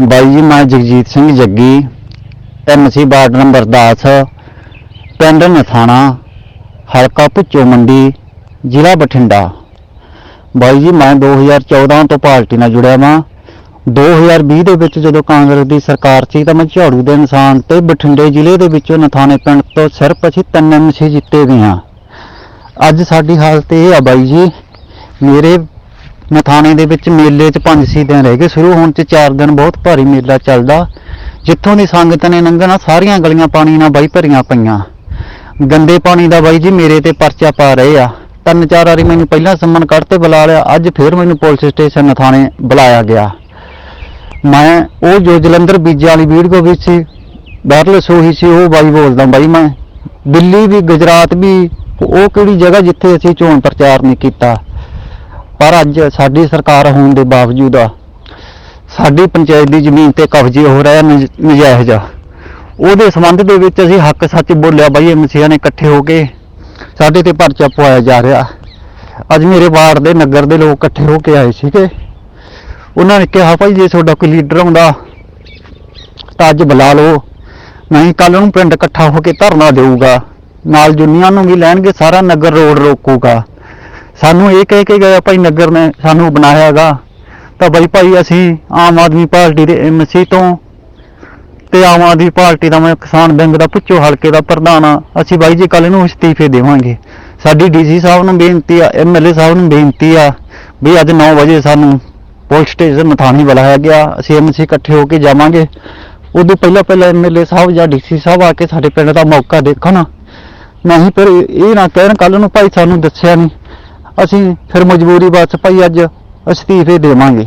ਬਾਈ ਜੀ, ਮੈਂ Jagjit Singh Jaggi MC ward number 10 ਪਿੰਡ ਨਥਾਣਾ ਹਲਕਾ ਭੁੱਚੋ ਮੰਡੀ, ਜ਼ਿਲ੍ਹਾ ਬਠਿੰਡਾ। ਬਾਈ ਜੀ, ਮੈਂ 2014 ਤੋਂ ਪਾਰਟੀ ਨਾਲ ਜੁੜਿਆ ਵਾਂ। 2020 ਦੇ ਵਿੱਚ ਜਦੋਂ ਕਾਂਗਰਸ ਦੀ ਸਰਕਾਰ ਸੀ ਤਾਂ ਮੈਂ ਝਾੜੂ ਦੇ ਇਨਸਾਨ ਤੇ ਬਠਿੰਡੇ ਜ਼ਿਲ੍ਹੇ ਦੇ ਵਿੱਚੋਂ ਨਥਾਣੇ ਪਿੰਡ ਤੋਂ ਸਿਰਫ ਅਸੀਂ ਤਿੰਨ ਐਮਸੀ ਜਿੱਤੇ ਗਏ ਹਾਂ। ਅੱਜ ਸਾਡੀ ਹਾਲਤ ਇਹ ਆ ਬਾਈ ਜੀ, ਮੇਰੇ ਨਥਾਣੇ ਦੇ ਵਿੱਚ ਮੇਲੇ 'ਚ ਪੰਜ ਛੇ ਦਿਨ ਰਹਿ ਗਏ। ਸ਼ੁਰੂ ਹੋਣ 'ਚ ਚਾਰ ਦਿਨ ਬਹੁਤ ਭਾਰੀ ਮੇਲਾ ਚੱਲਦਾ। ਜਿੱਥੋਂ ਦੀ ਸੰਗਤ ਨੇ ਲੰਘਣਾ, ਸਾਰੀਆਂ ਗਲੀਆਂ ਪਾਣੀ ਨਾਲ ਬਾਈ ਭਰੀਆਂ ਪਈਆਂ। ਗੰਦੇ ਪਾਣੀ ਦਾ ਬਾਈ ਜੀ ਮੇਰੇ ਤੇ ਪਰਚਾ ਪਾ ਰਹੇ ਆ। ਤਿੰਨ ਚਾਰ ਵਾਰੀ ਮੈਨੂੰ ਪਹਿਲਾਂ ਸੰਮਨ ਕੱਢ ਤੇ ਬੁਲਾ ਲਿਆ, ਅੱਜ ਫੇਰ ਮੈਨੂੰ ਪੁਲਿਸ ਸਟੇਸ਼ਨ ਨਥਾਣੇ ਬੁਲਾਇਆ ਗਿਆ। ਮੈਂ, ਉਹ ਜੋ ਜਲੰਧਰ ਬੀਜਾਂ ਵਾਲੀ ਵੀਡੀਓ ਵਿੱਚ ਸੀ, ਬਾਹਰਲੇ ਸੋਹੀ ਸੀ, ਉਹ ਬਾਈ ਬੋਲਦਾ, ਬਾਈ ਮੈਂ ਦਿੱਲੀ ਵੀ, ਗੁਜਰਾਤ ਵੀ, ਉਹ ਕਿਹੜੀ ਜਗ੍ਹਾ ਜਿੱਥੇ ਅਸੀਂ ਚੋਣ ਪ੍ਰਚਾਰ ਨਹੀਂ ਕੀਤਾ? ਪਰ ਅੱਜ ਸਾਡੀ ਸਰਕਾਰ ਹੋਣ ਦੇ ਬਾਵਜੂਦ ਸਾਡੀ ਪੰਚਾਇਤ ਦੀ ਜ਼ਮੀਨ ਤੇ ਕਬਜ਼ੇ ਹੋ ਰਿਹਾ ਨਜ- ਨਜਾਇਜ਼। ਉਹਦੇ ਸੰਬੰਧ ਦੇ ਵਿੱਚ ਅਸੀਂ ਹੱਕ ਸੱਚ ਬੋਲਿਆ ਬਾਈ, ਐਮਸੀਆਂ ਨੇ ਇਕੱਠੇ ਹੋ ਕੇ ਸਾਡੇ ਤੇ ਪਰਚਾ ਪਵਾਇਆ ਜਾ ਰਿਹਾ। ਅੱਜ ਮੇਰੇ ਵਾਰਡ ਦੇ ਨਗਰ ਦੇ ਲੋਕ ਇਕੱਠੇ ਹੋ ਕੇ ਆਏ ਸੀਗੇ। ਉਹਨਾਂ ਨੇ ਕਿਹਾ, ਭਾਈ, ਜੇ ਤੁਹਾਡਾ ਕੋਈ ਲੀਡਰ ਆਉਂਦਾ ਤਾਂ ਅੱਜ ਬੁਲਾ ਲਓ। ਨਹੀਂ ਕੱਲ ਨੂੰ ਪਿੰਡ ਇਕੱਠਾ ਹੋ ਕੇ ਧਰਨਾ ਦੇਊਗਾ। ਨਾਲ ਜੁਨੀਆਂ ਨੂੰ ਵੀ ਲੈਣਗੇ, ਸਾਰਾ ਨਗਰ ਰੋਡ ਰੋਕੂਗਾ। ਸਾਨੂੰ ਇਹ ਕਹਿ ਕੇ ਗਿਆ ਭਾਈ ਨਗਰ ਨੇ ਸਾਨੂੰ ਬਣਾਇਆਗਾ ਤਾਂ ਬਈ ਭਾਈ ਅਸੀਂ ਆਮ ਆਦਮੀ ਪਾਰਟੀ ਦੇ ਐਮਸੀ ਤੋਂ ਤੇ ਆਮ ਆਦਮੀ ਪਾਰਟੀ ਦਾ ਮੈਂ ਕਿਸਾਨ ਬੈਂਕ ਦਾ ਪੁੱਛੋ, ਹਲਕੇ ਦਾ ਪ੍ਰਧਾਨ ਆ, ਅਸੀਂ ਬਾਈ ਜੀ ਕੱਲ ਨੂੰ ਅਸਤੀਫੇ ਦੇਵਾਂਗੇ। ਸਾਡੀ ਡੀਸੀ ਸਾਹਿਬ ਨੂੰ ਬੇਨਤੀ ਆ, ਐਮਐਲਏ ਸਾਹਿਬ ਨੂੰ ਬੇਨਤੀ ਆ ਵੀ ਅੱਜ 9 ਵਜੇ ਸਾਨੂੰ ਪੁਲਿਸ ਸਟੇਸ਼ਨ ਮਥਾਣੀ ਬੁਲਾਇਆ ਗਿਆ, ਅਸੀਂ ਐਮਸੀ ਇਕੱਠੇ ਹੋ ਕੇ ਜਾਵਾਂਗੇ। ਉਦੋਂ ਪਹਿਲਾਂ ਪਹਿਲਾਂ ਐਮਐਲਏ ਸਾਹਿਬ ਜਾਂ ਡੀਸੀ ਸਾਹਿਬ ਆ ਕੇ ਸਾਡੇ ਪਿੰਡ ਦਾ ਮੌਕਾ ਦੇਖਣ। ਨਹੀਂ, ਪਰ ਇਹ ਨਾ ਕਹਿਣ ਕੱਲ ਨੂੰ ਭਾਈ ਸਾਨੂੰ ਦੱਸਿਆ ਨਹੀਂ। ਅਸੀਂ ਫਿਰ ਮਜਬੂਰੀ ਬਸ ਭਾਈ ਅੱਜ ਅਸਤੀਫੇ ਦੇਵਾਂਗੇ।